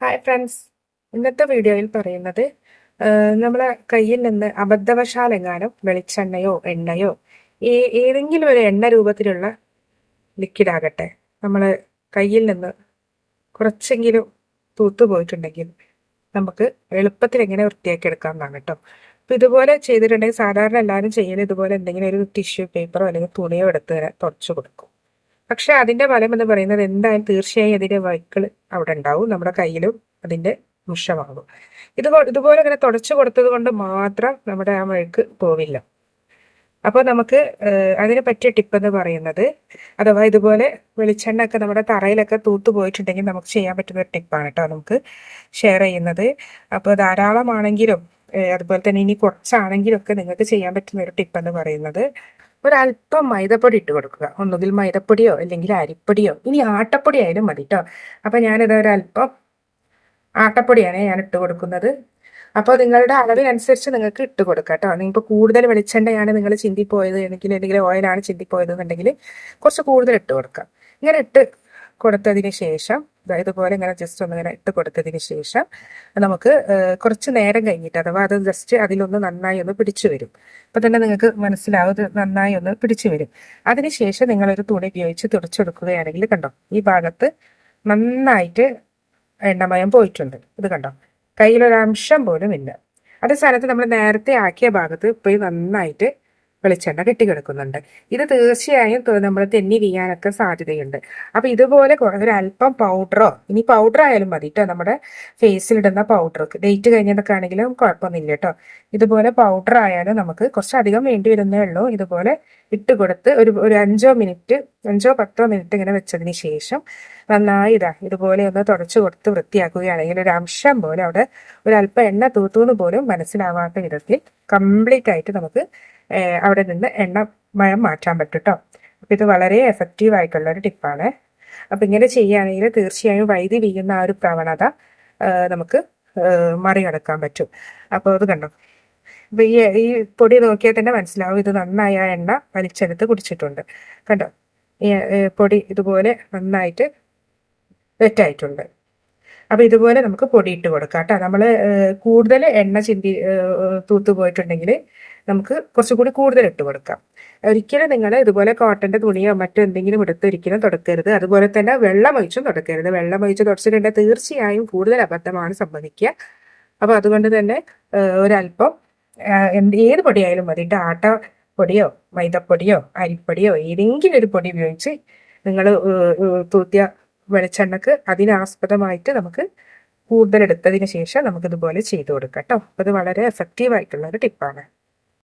Hi friends ഇന്നത്തെ വീഡിയോയിൽ പറയുന്നത് നമ്മളെ കയ്യിൽ നിന്ന് അബദ്ധവശാലെങ്ങാനും വെളിച്ചെണ്ണയോ എണ്ണയോ ഈ ഏതെങ്കിലും ഒരു എണ്ണ രൂപത്തിലുള്ള ലിക്വിഡ് ആകട്ടെ നമ്മൾ കയ്യിൽ നിന്ന് കുറച്ചെങ്കിലും തൂത്തുപോയിട്ടുണ്ടെങ്കിൽ നമുക്ക് എളുപ്പത്തിൽ എങ്ങനെ വൃത്തിയാക്കി എടുക്കാമെന്നാണ് കേട്ടോ. അപ്പം ഇതുപോലെ ചെയ്തിട്ടുണ്ടെങ്കിൽ സാധാരണ എല്ലാവരും ചെയ്യുന്ന ഇതുപോലെ എന്തെങ്കിലും ഒരു ടിഷ്യൂ പേപ്പറോ അല്ലെങ്കിൽ തുണിയോ എടുത്ത് തുടച്ചു കൊടുക്കും. പക്ഷെ അതിന്റെ ഫലം എന്ന് പറയുന്നത് എന്തായാലും തീർച്ചയായും അതിന്റെ വൈക്കൾ അവിടെ ഉണ്ടാവും നമ്മുടെ കയ്യിലും അതിന്റെ വൃക്ഷമാകും. ഇത് ഇതുപോലെ ഇങ്ങനെ തുടച്ചു കൊടുത്തത് കൊണ്ട് മാത്രം നമ്മുടെ ആ വഴിക്ക് പോവില്ല. അപ്പോൾ നമുക്ക് അതിനെ പറ്റിയ ടിപ്പ് എന്ന് പറയുന്നത് അഥവാ ഇതുപോലെ വെളിച്ചെണ്ണ ഒക്കെ നമ്മുടെ തറയിലൊക്കെ തൂത്തു പോയിട്ടുണ്ടെങ്കിൽ നമുക്ക് ചെയ്യാൻ പറ്റുന്ന ഒരു ടിപ്പാണ് കേട്ടോ നമുക്ക് ഷെയർ ചെയ്യുന്നത്. അപ്പോൾ ധാരാളമാണെങ്കിലും അതുപോലെ തന്നെ ഇനി കുറച്ചാണെങ്കിലും ഒക്കെ നിങ്ങൾക്ക് ചെയ്യാൻ പറ്റുന്ന ഒരു ടിപ്പ് എന്ന് പറയുന്നത് ഒരല്പം മൈദപ്പൊടി ഇട്ട് കൊടുക്കുക. ഒന്നുകിൽ മൈദപ്പൊടിയോ അല്ലെങ്കിൽ അരിപ്പൊടിയോ. ഇനി ആട്ടപ്പൊടി ആയാലും മതി കേട്ടോ അപ്പം ഞാനിത് ഒരല്പം ആട്ടപ്പൊടിയാണ് ഞാൻ ഇട്ട് കൊടുക്കുന്നത്. അപ്പോൾ നിങ്ങളുടെ അളവിനനുസരിച്ച് നിങ്ങൾക്ക് ഇട്ട് കൊടുക്കാം കേട്ടോ നിങ്ങൾക്ക് കൂടുതൽ വെളിച്ചെണ്ണയാണ് നിങ്ങൾ ചിന്തിപ്പോയത് അല്ലെങ്കിൽ എന്തെങ്കിലും ഓയിലാണ് ചിന്തിപ്പോയത് എന്നുണ്ടെങ്കിൽ കുറച്ച് കൂടുതൽ ഇട്ട് കൊടുക്കുക ഇങ്ങനെ ഇട്ട് കൊടുത്തതിന് ശേഷം ഇതുപോലെ ഇങ്ങനെ ജസ്റ്റ് ഒന്ന് ഇങ്ങനെ ഇട്ട് കൊടുത്തതിന് ശേഷം നമുക്ക് കുറച്ച് നേരം കഴിഞ്ഞിട്ട് അഥവാ അത് ജസ്റ്റ് അതിലൊന്ന് നന്നായി ഒന്ന് പിടിച്ചു വരും. അപ്പം തന്നെ നിങ്ങൾക്ക് മനസ്സിലാവും നന്നായി ഒന്ന് പിടിച്ചു വരും. അതിനുശേഷം നിങ്ങളൊരു തുണി ഉപയോഗിച്ച് തുടച്ചെടുക്കുകയാണെങ്കിൽ കണ്ടോ ഈ ഭാഗത്ത് നന്നായിട്ട് എണ്ണമയം പോയിട്ടുണ്ട്. ഇത് കണ്ടോ കയ്യിലൊരംശം പോലും ഇല്ല. അതേ സ്ഥാനത്ത് നമ്മൾ നേരത്തെ ആക്കിയ ഭാഗത്ത് പോയി നന്നായിട്ട് വെളിച്ചെണ്ണ കെട്ടിക്കിടക്കുന്നുണ്ട്. ഇത് തീർച്ചയായും നമ്മൾ തെന്നി വീഴാനൊക്കെ സാധ്യതയുണ്ട്. അപ്പൊ ഇതുപോലെ ഒരു അല്പം പൗഡറോ ഇനി പൗഡർ ആയാലും മതി കേട്ടോ നമ്മുടെ ഫേസിൽ ഇടുന്ന പൗഡർ ഡേറ്റ് കഴിഞ്ഞതൊക്കെ ആണെങ്കിലും കുഴപ്പമൊന്നുമില്ല കേട്ടോ ഇതുപോലെ പൗഡർ ആയാലും നമുക്ക് കുറച്ചധികം വേണ്ടി വരുന്നേ ഉള്ളൂ. ഇതുപോലെ ഇട്ട് കൊടുത്ത് ഒരു ഒരു അഞ്ചോ മിനിറ്റ് അഞ്ചോ പത്തോ മിനിറ്റ് ഇങ്ങനെ വെച്ചതിന് ശേഷം നന്നായി ഇതാ ഇതുപോലെ ഒന്ന് തുടച്ചു കൊടുത്ത് വൃത്തിയാക്കുകയാണെങ്കിൽ ഒരു അംശം പോലെ അവിടെ ഒരു അല്പം എണ്ണ തൂത്തൂന്ന് പോലും മനസ്സിലാവാത്ത വിധത്തിൽ കംപ്ലീറ്റ് ആയിട്ട് നമുക്ക് അവിടെ നിന്ന് എണ്ണ മയം മാറ്റാൻ പറ്റും കേട്ടോ അപ്പം ഇത് വളരെ എഫക്റ്റീവ് ആയിട്ടുള്ള ഒരു ടിപ്പാണ് അപ്പം ഇങ്ങനെ ചെയ്യുകയാണെങ്കിൽ തീർച്ചയായും വൈദ്യുതി വീഴുന്ന ആ ഒരു പ്രവണത നമുക്ക് മറികടക്കാൻ പറ്റും. അപ്പോൾ അത് കണ്ടോ? അപ്പം ഈ പൊടി നോക്കിയാൽ തന്നെ മനസ്സിലാവും ഇത് നന്നായി ആ എണ്ണ വലിച്ചെടുത്ത് കുടിച്ചിട്ടുണ്ട്. കണ്ടോ? ഈ പൊടി ഇതുപോലെ നന്നായിട്ട് വെറ്റായിട്ടുണ്ട്. അപ്പൊ ഇതുപോലെ നമുക്ക് പൊടിയിട്ട് കൊടുക്കാം കേട്ടോ. നമ്മൾ കൂടുതൽ എണ്ണ ചിന്തി തൂത്തു പോയിട്ടുണ്ടെങ്കിൽ നമുക്ക് കുറച്ചുകൂടി കൂടുതൽ ഇട്ട് കൊടുക്കാം. ഒരിക്കലും നിങ്ങൾ ഇതുപോലെ കോട്ടന്റെ തുണിയോ മറ്റോ എന്തെങ്കിലും എടുത്ത് ഒരിക്കലും തുടക്കരുത്. അതുപോലെ തന്നെ വെള്ളം ഒഴിച്ചും തുടക്കരുത്. വെള്ളം ഒഴിച്ച് തുടച്ചിട്ടുണ്ടെങ്കിൽ തീർച്ചയായും കൂടുതൽ അബദ്ധമാണ് സംഭവിക്കുക. അപ്പോൾ അതുകൊണ്ട് തന്നെ ഒരല്പം എന്ത് ഏത് പൊടിയായാലും മതി. ആട്ട പൊടിയോ മൈദപ്പൊടിയോ അരിപ്പൊടിയോ ഏതെങ്കിലും ഒരു പൊടി ഉപയോഗിച്ച് നിങ്ങൾ തൂത്തിയ വെളിച്ചെണ്ണക്ക് അതിനാസ്പദമായിട്ട് നമുക്ക് കൂടുതൽ എടുത്തതിന് ശേഷം നമുക്കിതുപോലെ ചെയ്തു കൊടുക്കാം കേട്ടോ. അപ്പോൾ ഇത് വളരെ എഫക്റ്റീവ് ആയിട്ടുള്ള ഒരു ടിപ്പാണ്